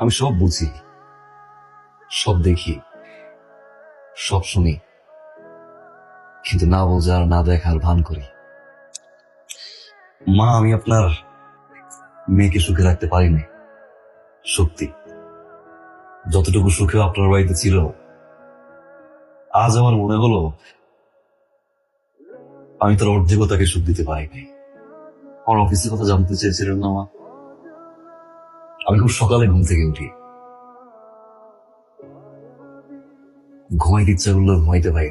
আমি সব বুঝি, সব দেখি, সব শুনি, কিন্তু না বোঝার, না দেখার ভান করি। মা, আমি আপনার মেয়েকে সুখে রাখতে পারিনি, সত্যি। যতটুকু সুখে আপনার বাড়িতে ছিল, আজ আমার মনে হলো, আমি তার অর্ধেকও তাকে সুখ দিতে পারিনি। আমার অফিসের কথা জানতে চেয়েছিলেন না মা? আমি খুব সকালে ঘুম থেকে উঠি। ঘুমাইতে ইচ্ছা করল ঘুমাইতে পারি।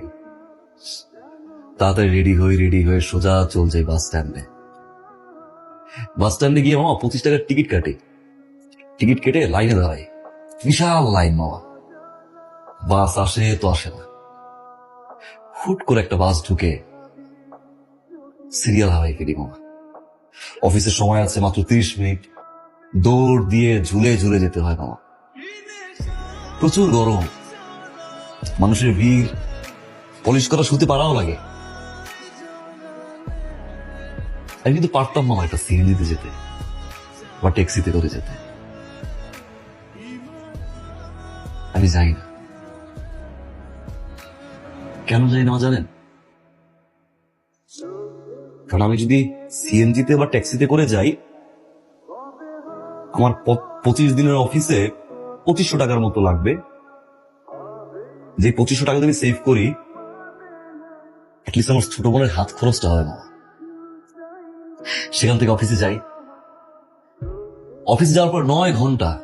তাড়াতাড়ি রেডি হয়ে রেডি হয়ে সোজা চল যাই বাস স্ট্যান্ডে বাস স্ট্যান্ডে গিয়ে মামা পঁচিশ টাকার টিকিট কাটে। টিকিট কেটে লাইনে দাঁড়াই। বিশাল লাইন মামা। বাস আসে তো আসে না। হুট করে একটা বাস ঢুকে। সিরিয়াল হাওয়াই ফেরি মামা। অফিসের সময় আছে মাত্র তিরিশ মিনিট। দৌড় দিয়ে ঝুলে ঝুলে যেতে হয় মামা প্রচুর গরম। মানুষের ভিড়। পলিশ করা শুতে পারাও লাগে। আমি কিন্তু পারতাম মামা একটা সিএনজিতে যেতে বা ট্যাক্সিতে করে যেতে। আমি যাই না। কেন যাই না জানেন? কারণ আমি যদি সিএনজিতে বা ট্যাক্সিতে করে যাই আমার পঁচিশ দিনের অফিসে পঁচিশশো টাকার মতো লাগবে। যে পঁচিশশো টাকা যদি সেভ করি আমার ছোট বোনের হাত খরচটা হয় না। সেখান থেকে অফিসে যাই। অফিসে যাওয়ার পর নয় ঘণ্টা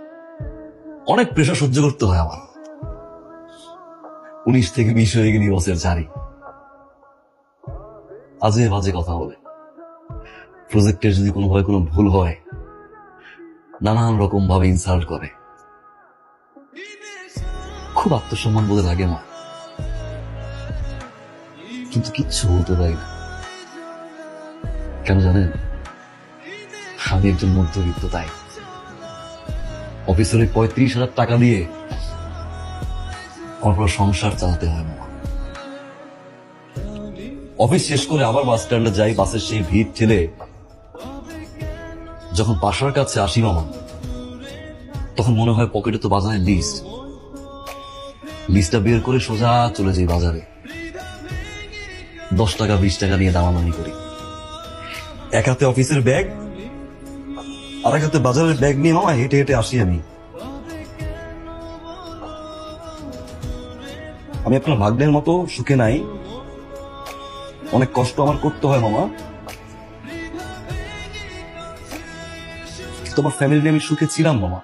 অনেক প্রেশার সহ্য করতে হয় আমার। উনিশ থেকে বিশ হয়ে গেলি বসের জারি আজে বাজে কথা বলে। প্রজেক্টের যদি কোনোভাবে কোনো ভুল হয় নানান রকম ভাবে ইনসাল্ট করে। খুব আত্মসম্মান বোধে লাগে মা। কিন্তু কিচ্ছু বলতে পারি না। কেন জানেন? আমি একজন মধ্যবিত্ত তাই। অফিসের পঁয়ত্রিশ হাজার টাকা দিয়ে আমার সংসার চালাতে হয় মামা অফিস শেষ করে আবার বাস স্ট্যান্ডে যাই, বাসের সেই ভিড় ঠেলে যখন বাসার কাছে আসি মামা, তখন মনে হয় পকেটে তো বাজারের লিস্ট লিস্টটা বের করে সোজা চলে যাই বাজারে। দশ টাকা, বিশ টাকা নিয়ে দামাদামি করি। এক হাতে অফিসের ব্যাগ, আর এক হাতে বাজারের ব্যাগ নিয়ে মামা হেঁটে হেঁটে আসি আমি। আমি আপনার ভাগ্নের মতো সুখে নাই। অনেক কষ্ট আমার করতে হয় মামা। তোমার ফ্যামিলি নিয়ে আমি সুখে ছিলাম মামা।